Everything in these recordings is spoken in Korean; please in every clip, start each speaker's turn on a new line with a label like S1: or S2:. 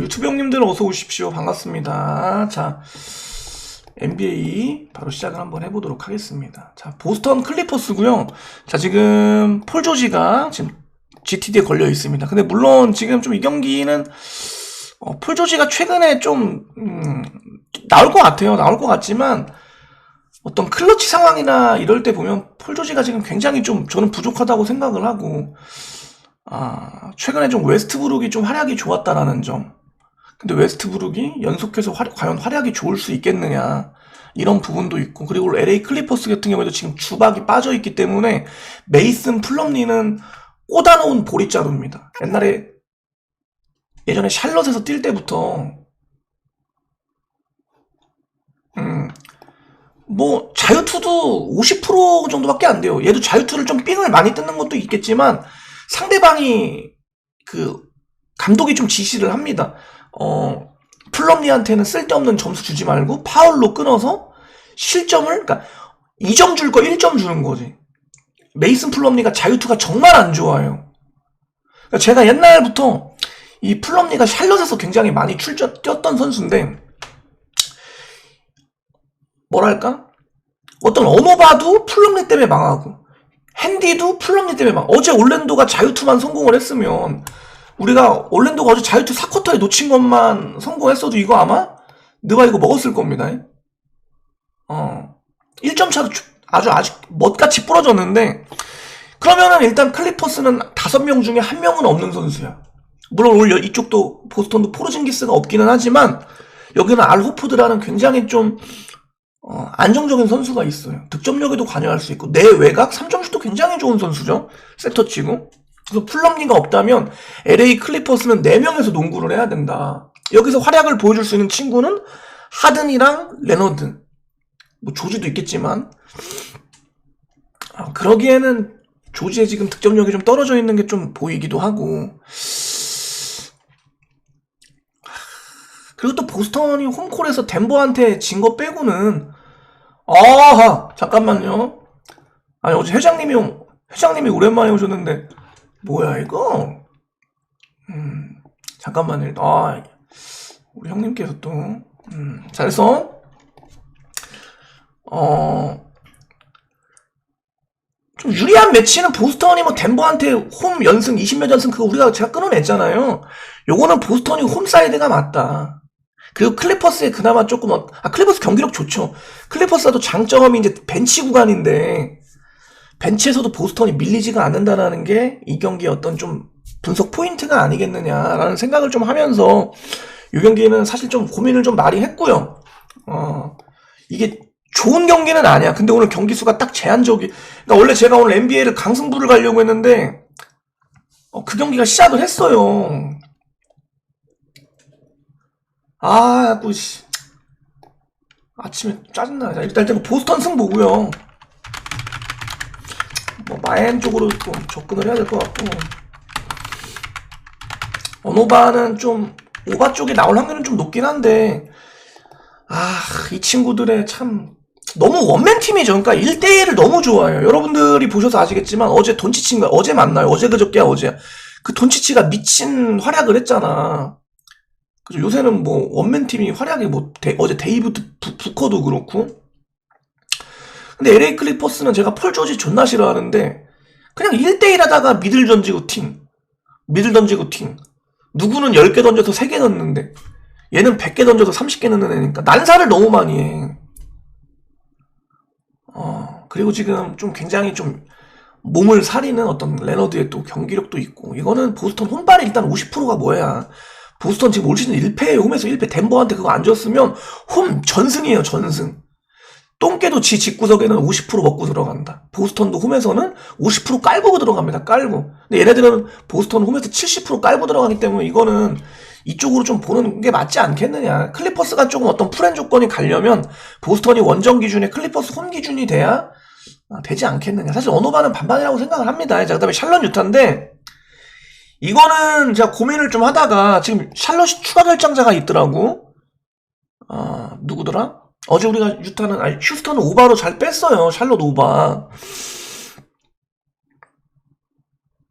S1: 유튜브 형님들 어서 오십시오. 반갑습니다. 자, NBA 바로 시작을 한번 해보도록 하겠습니다. 자, 보스턴 클리퍼스고요. 자, 지금 폴 조지가 지금 GTD에 걸려 있습니다. 근데 물론 지금 좀 이 경기는 어, 폴 조지가 최근에 좀 음, 나올 것 같아요. 나올 것 같지만 어떤 클러치 상황이나 이럴 때 보면 폴 조지가 지금 굉장히 좀 저는 부족하다고 생각을 하고 아, 최근에 좀 웨스트브룩이 좀 활약이 좋았다라는 점. 근데 웨스트브룩이 연속해서 활- 과연 활약이 좋을 수 있겠느냐. 이런 부분도 있고. 그리고 LA 클리퍼스 같은 경우에도 지금 주박이 빠져 있기 때문에 메이슨 플럼리는 꽂아놓은 보리자루입니다. 옛날에 예전에 샬럿에서 뛸 때부터 음, 뭐 자유투도 50% 정도밖에 안 돼요. 얘도 자유투를 좀 삥을 많이 뜯는 것도 있겠지만 상대방이 그 감독이 좀 지시를 합니다. 어 플럼리한테는 쓸데없는 점수 주지 말고 파울로 끊어서 실점을 그러니까 2점 줄 거 1점 주는 거지. 메이슨 플럼리가 자유투가 정말 안 좋아요. 그러니까 제가 옛날부터 이 플럼리가 샬럿에서 굉장히 많이 출전 뛰었던 선수인데 뭐랄까 어떤 어노바도 플럼리 때문에 망하고 핸디도 플럼리 때문에 망. 어제 올랜도가 자유투만 성공을 했으면 우리가 올랜도가 어제 자유투 4쿼터에 놓친 것만 성공했어도 이거 아마 느바 이거 먹었을 겁니다. 어 1점 차로 주- 아주 아직 멋같이 부러졌는데 그러면은 일단 클리퍼스는 5명 중에 한 명은 없는 선수야. 물론 오늘 이쪽도 보스턴도 포르징기스가 없기는 하지만 여기는 알 호프드라는 굉장히 좀 어, 안정적인 선수가 있어요. 득점력에도 관여할 수 있고 내 외곽 3점슛도 굉장히 좋은 선수죠. 세터 치고. 그래서 플럼리가 없다면 LA 클리퍼스는 4명에서 농구를 해야 된다. 여기서 활약을 보여줄 수 있는 친구는 하든이랑 레너드. 뭐 조지도 있겠지만 아, 그러기에는 조지의 지금 득점력이 좀 떨어져 있는 게 좀 보이기도 하고 그리고 또 보스턴이 홈콜에서 덴버한테 진 거 빼고는 아하 잠깐만요 아니 어제 회장님이 오- 회장님이 오랜만에 오셨는데 뭐야 이거 음 잠깐만요 아 우리 형님께서 또 음, 잘했어 어 좀 유리한 매치는 보스턴이 뭐 덴버한테 홈 연승 20몇 연승 그거 우리가 제가 끊어냈잖아요. 요거는 보스턴이 홈 사이드가 맞다. 그리고 클리퍼스에 그나마 조금 어- 아 클리퍼스 경기력 좋죠. 클리퍼스도 장점이 이제 벤치 구간인데 벤치에서도 보스턴이 밀리지가 않는다라는 게 이 경기의 어떤 좀 분석 포인트가 아니겠느냐라는 생각을 좀 하면서 이 경기는 사실 좀 고민을 좀 많이 했고요. 어 이게 좋은 경기는 아니야. 근데 오늘 경기 수가 딱 제한적이. 그러니까 원래 제가 오늘 NBA를 강승부를 가려고 했는데 어, 그 경기가 시작을 했어요. 아, 자꾸 씨. 아침에 짜증나. 자, 일단 보스턴 승 보고요. 뭐 마엔 쪽으로 좀 접근을 해야 될 것 같고. 어노바는 좀 오바 쪽에 나올 확률은 좀 높긴 한데 아, 이 친구들의 참 너무 원맨 팀이죠. 그러니까 1대1을 너무 좋아해요. 여러분들이 보셔서 아시겠지만 어제 돈치치인가 어제 맞나요? 어제 그저께야 어제. 그 돈치치가 미친 활약을 했잖아. 그죠? 요새는 뭐 원맨 팀이 활약이 뭐 데- 어제 데이브드 부, 부커도 그렇고. 근데 LA 클리퍼스는 제가 폴 조지 존나 싫어하는데 그냥 1대1 하다가 미들 던지고 팀. 미들 던지고 팀. 누구는 10개 던져서 3개 넣는데 얘는 100개 던져서 30개 넣는 애니까 난사를 너무 많이 해. 어, 그리고 지금 좀 굉장히 좀 몸을 사리는 어떤 레너드의 또 경기력도 있고 이거는 보스턴 홈발이 일단 50%가 뭐야. 보스턴 지금 올 시즌 1패예요. 홈에서 1패 덴버한테 그거 안 줬으면 홈 전승이에요. 전승. 똥개도 지 집구석에는 50% 먹고 들어간다. 보스턴도 홈에서는 50% 깔고 들어갑니다. 깔고. 근데 얘네들은 보스턴 홈에서 70% 깔고 들어가기 때문에 이거는 이쪽으로 좀 보는 게 맞지 않겠느냐. 클리퍼스가 조금 어떤 풀앤 조건이 가려면 보스턴이 원정 기준에 클리퍼스 홈 기준이 돼야 아, 되지 않겠느냐. 사실 어노바는 반반이라고 생각을 합니다. 자, 그 다음에 샬럿 유타인데 이거는 제가 고민을 좀 하다가 지금 샬럿이 추가 결장자가 있더라고. 아, 누구더라? 어제 우리가 유타는 아니 휴스턴은 오바로 잘 뺐어요. 샬럿 오바.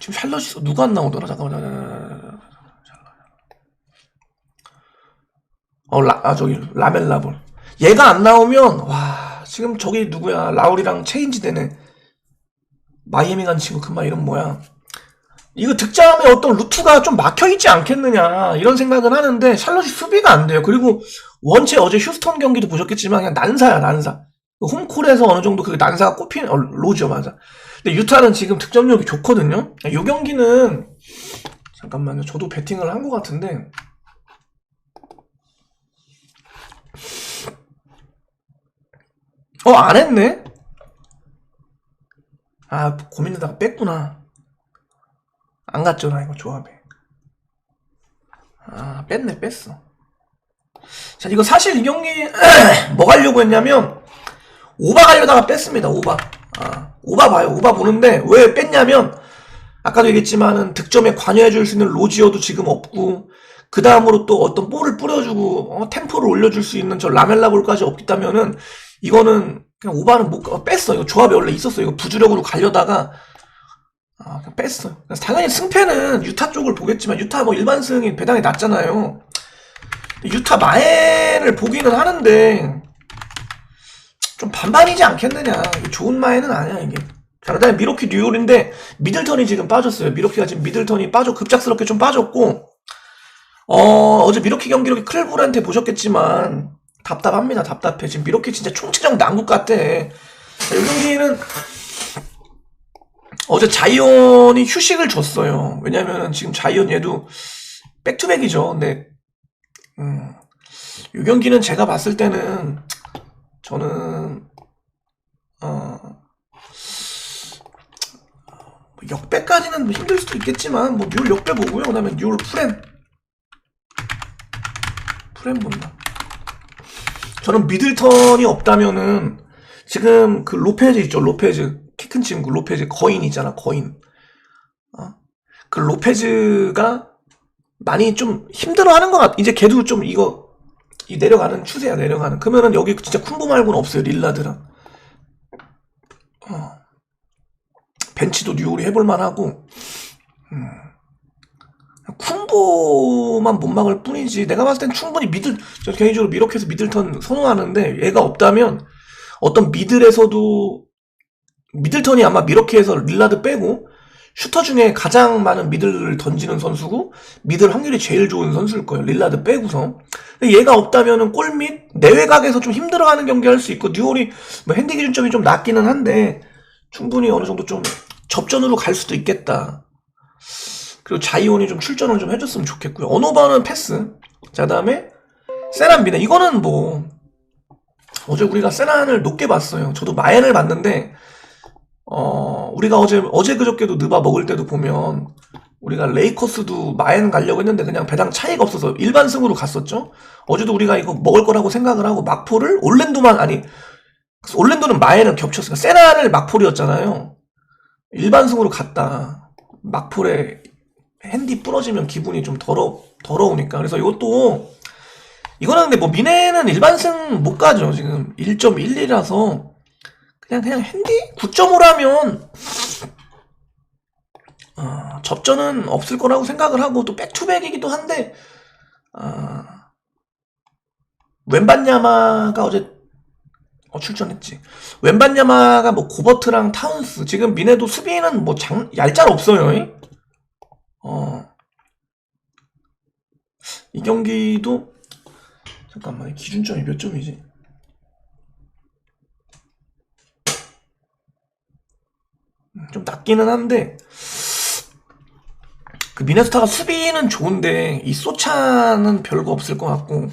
S1: 지금 샬럿이 누가 안 나오더라? 잠깐만. 어, 라, 아, 저기, 라멜라볼. 얘가 안 나오면, 와, 지금 저기 누구야. 라울이랑 체인지 되네. 마이애미 간 친구 그말 이름 뭐야. 이거 득점에 어떤 루트가 좀 막혀있지 않겠느냐. 이런 생각은 하는데, 샬럿이 수비가 안 돼요. 그리고 원체 어제 휴스턴 경기도 보셨겠지만, 그냥 난사야, 난사. 홈콜에서 어느 정도 그 난사가 꼽히는, 어, 로지요, 맞아. 근데 유타는 지금 득점력이 좋거든요. 이 경기는, 잠깐만요. 저도 배팅을 한 것 같은데, 어, 안 했네? 아, 고민하다가 뺐구나. 안나 이거 조합에. 아, 뺐네, 뺐어. 자, 이거 사실 이 경기, 뭐 가려고 했냐면, 오바 가려다가 뺐습니다, 오바. 아, 오바 봐요, 오바 보는데, 왜 뺐냐면, 아까도 얘기했지만은 득점에 관여해줄 수 있는 로지어도 지금 없고, 그 다음으로 또 어떤 볼을 뿌려주고, 어, 템포를 올려줄 수 있는 저 라멜라 볼까지 없다면은, 이거는 그냥 오바는 못 가- 뺐어. 이거 조합이 원래 있었어. 이거 부주력으로 가려다가 아, 그냥 뺐어. 그래서 당연히 승패는 유타 쪽을 보겠지만 유타 뭐 일반 승이 배당이 낮잖아요. 유타 마엔을 보기는 하는데 좀 반반이지 않겠느냐. 좋은 마엔은 아니야 이게. 자, 그다음에 미로키 뉴올인데 미들턴이 지금 빠졌어요. 미로키가 지금 미들턴이 빠져 급작스럽게 좀 빠졌고 어, 어제 미로키 경기력이 클불한테 보셨겠지만 답답합니다. 답답해. 지금 미로키 진짜 총체적 난국 같아. 이 경기는 어제 자이언이 휴식을 줬어요. 왜냐면은 지금 자이언 얘도 백투백이죠. 근데 음, 이 경기는 제가 봤을 때는 저는 어뭐 역배까지는 뭐 힘들 수도 있겠지만 뭐 뉴올 역배 보고요. 그다음에 뉴올 프렌 프렌 본다. 저는 미들턴이 없다면은 지금 그 로페즈 있죠 로페즈 키 큰 친구 로페즈 거인 있잖아 거인 어? 그 로페즈가 많이 좀 힘들어하는 것 같아 이제 걔도 좀 이거 이 내려가는 추세야 내려가는 그러면은 여기 진짜 쿵보 말고는 없어요 릴라드랑 어. 벤치도 뉴올이 해볼 만하고 음. 쿵보만 못 막을 뿐이지 내가 봤을 땐 충분히 미들 저 개인적으로 미러키에서 미들턴 선호하는데 얘가 없다면 어떤 미들에서도 미들턴이 아마 미러키에서 릴라드 빼고 슈터 중에 가장 많은 미들을 던지는 선수고 미들 확률이 제일 좋은 선수일 거예요 릴라드 빼고서 얘가 없다면은 골밑 내외각에서 좀 힘들어하는 경기 할 수 있고 뉴올이 뭐 핸디 기준점이 좀 낮기는 한데 충분히 어느 정도 좀 접전으로 갈 수도 있겠다 그리고 자이온이 좀 출전을 좀 해줬으면 좋겠고요. 언어바는 패스. 자, 다음에 세란 비네. 이거는 뭐 어제 우리가 세란을 높게 봤어요. 저도 마엔을 봤는데 어 우리가 어제 어제 그저께도 느바 먹을 때도 보면 우리가 레이커스도 마엔 가려고 했는데 그냥 배당 차이가 없어서 일반 승으로 갔었죠. 어제도 우리가 이거 먹을 거라고 생각을 하고 막포를 올랜도만 아니 올랜도는 마엔을 겹쳤으니까 세란을 막폴이었잖아요. 일반 승으로 갔다. 막폴에 핸디 부러지면 기분이 좀 더러, 더러우니까. 그래서 이것도, 이거는 근데 뭐 미네는 일반승 못 가죠. 지금 1.11이라서. 그냥, 그냥 핸디 9.5라면, 어, 접전은 없을 거라고 생각을 하고, 또 백투백이기도 한데, 아, 웬반야마가 어제, 어, 출전했지. 웬반야마가 뭐 고버트랑 타운스. 지금 미네도 수비는 뭐 장, 얄짤 없어요. 잉? 어. 이 경기도 잠깐만 기준점이 몇 점이지? 좀 낮기는 한데 그 미네소타가 수비는 좋은데 이 소차는 별거 없을 것 같고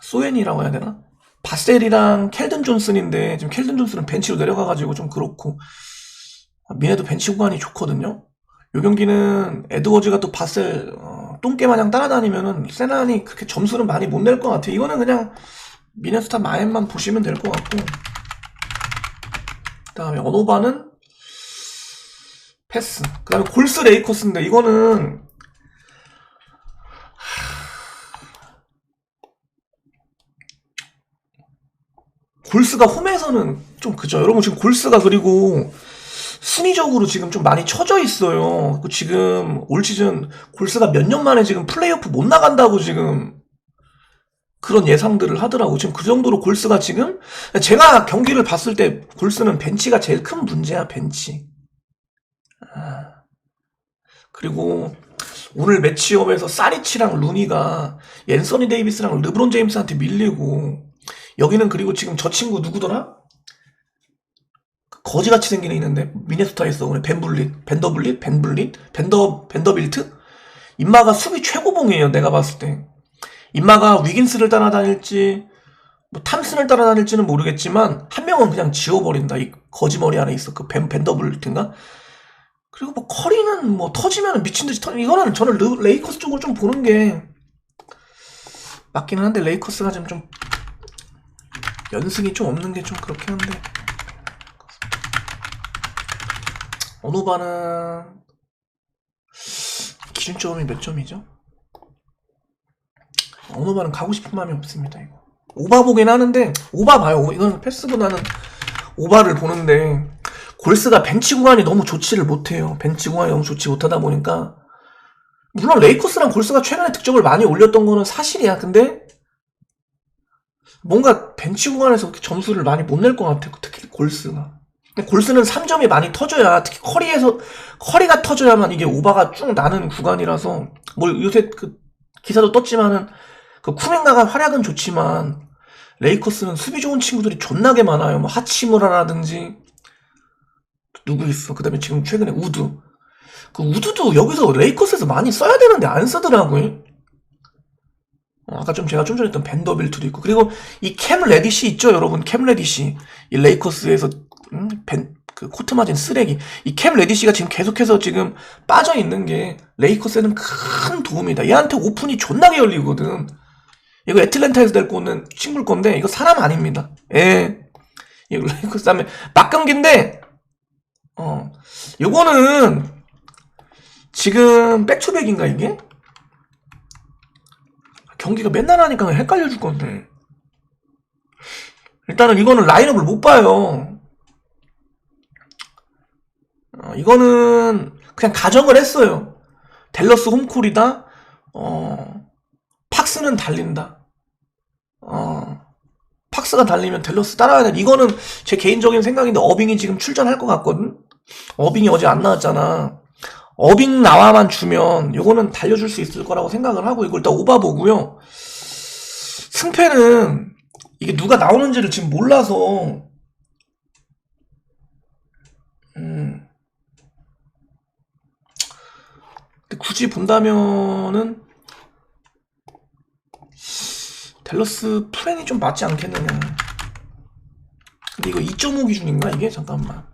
S1: 소엔이라고 해야 되나? 바셀이랑 켈든 존슨인데 지금 켈든 존슨은 벤치로 내려가가지고 좀 그렇고 미네도 벤치 구간이 좋거든요. 요 경기는 에드워즈가 또 바셀 어, 똥개 마냥 따라다니면은 세난이 그렇게 점수는 많이 못 낼 것 같아. 이거는 그냥 미네소타 마엔만 보시면 될 것 같고. 그 다음에 어노바는 패스. 그 다음에 골스 레이커스인데 이거는 골스가 홈에서는 좀 그죠. 여러분 지금 골스가 그리고 순위적으로 지금 좀 많이 처져 있어요. 그 지금 올 시즌 골스가 몇 년 만에 지금 플레이오프 못 나간다고 지금 그런 예상들을 하더라고. 지금 그 정도로 골스가 지금 제가 경기를 봤을 때 골스는 벤치가 제일 큰 문제야, 벤치. 아. 그리고 오늘 매치업에서 사리치랑 루니가 앤서니 데이비스랑 르브론 제임스한테 밀리고 여기는 그리고 지금 저 친구 누구더라? 거지같이 생긴 애 있는데 미네소타에서 오늘 벤블릿, 벤더블릿, 벤블릿, 벤더 벤더빌트 인마가 수비 최고봉이에요. 내가 봤을 때 인마가 위긴스를 따라다닐지 뭐 탐슨을 따라다닐지는 모르겠지만 한 명은 그냥 지워버린다. 이 거지머리 안에 있어 그 벤, 벤더블릿인가? 그리고 뭐 커리는 뭐 터지면 미친 듯이 터. 이거는 저는 르- 레이커스 쪽을 좀 보는 게 맞기는 한데 레이커스가 지금 좀 연승이 좀 없는 게 좀 그렇긴 한데 어노바는 기준점이 몇 점이죠? 어노바는 가고 싶은 마음이 없습니다. 이거 오바 보긴 하는데 오바 봐요. 이건 패스보다는 오바를 보는데 골스가 벤치 구간이 너무 좋지를 못해요. 벤치 구간이 너무 좋지 못하다 보니까 물론 레이커스랑 골스가 최근에 득점을 많이 올렸던 거는 사실이야. 근데 뭔가 벤치 구간에서 그렇게 점수를 많이 못 낼 것 같아. 특히 골스가. 골스는 3점이 많이 터져야 특히 커리에서 커리가 터져야만 이게 오바가 쭉 나는 구간이라서 뭐 요새 그 기사도 떴지만은 그 쿠멘가가 활약은 좋지만 레이커스는 수비 좋은 친구들이 존나게 많아요. 뭐 하치무라라든지 누구 있어? 그다음에 지금 최근에 우드. 그 우드도 여기서 레이커스에서 많이 써야 되는데 안 쓰더라고요. 어, 아까 좀 제가 좀 전에 했던 벤더빌트도 있고 그리고 이 캠 레디시 있죠 여러분 캠 레디시 이 레이커스에서 음, 벤, 그 코트 맞은 쓰레기 이 캠 레디시가 지금 계속해서 지금 빠져 있는 게 레이커스에는 큰 도움이다 얘한테 오픈이 존나게 열리거든 이거 애틀랜타에서 데리고 오는 친구일 건데 이거 사람 아닙니다 예 이거 레이커스 다음에 막경기인데 어 요거는 지금 백투백인가 이게 경기가 맨날 하니까 헷갈려 줄 건데. 일단은 이거는 라인업을 못 봐요. 어, 이거는 그냥 가정을 했어요. 델러스 홈콜이다. 어, 팍스는 달린다. 어, 팍스가 달리면 델러스 따라가야 돼. 이거는 제 개인적인 생각인데 어빙이 지금 출전할 것 같거든. 어빙이 어제 안 나왔잖아. 어빙 나와만 주면 요거는 달려줄 수 있을 거라고 생각을 하고 이걸 일단 오바 보고요. 승패는 이게 누가 나오는지를 지금 몰라서 음. 굳이 본다면은 델러스 플랜이 좀 맞지 않겠느냐. 근데 이거 2.5 기준인가 이게? 잠깐만.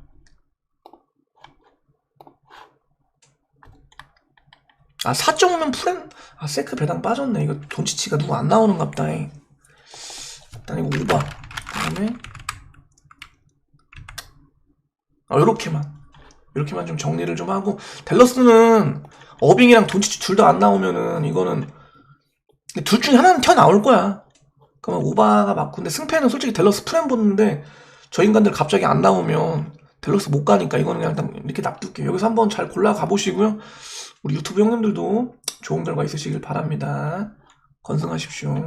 S1: 아 4.5면 프렌 아 세크 배당 빠졌네 이거 돈치치가 누구 안 나오는 갑다 일단 이거 오바 그 다음에 아 요렇게만 이렇게만 좀 정리를 좀 하고 델러스는 어빙이랑 돈치치 둘 다 안 나오면은 이거는 둘 중에 하나는 튀어 나올 거야 그러면 오바가 맞고 근데 승패는 솔직히 델러스 프렌 보는데 저 인간들 갑자기 안 나오면 델러스 못 가니까 이거는 그냥 일단 이렇게 놔둘게요 여기서 한번 잘 골라 가 보시고요 우리 유튜브 형님들도 좋은 결과 있으시길 바랍니다. 건승하십시오.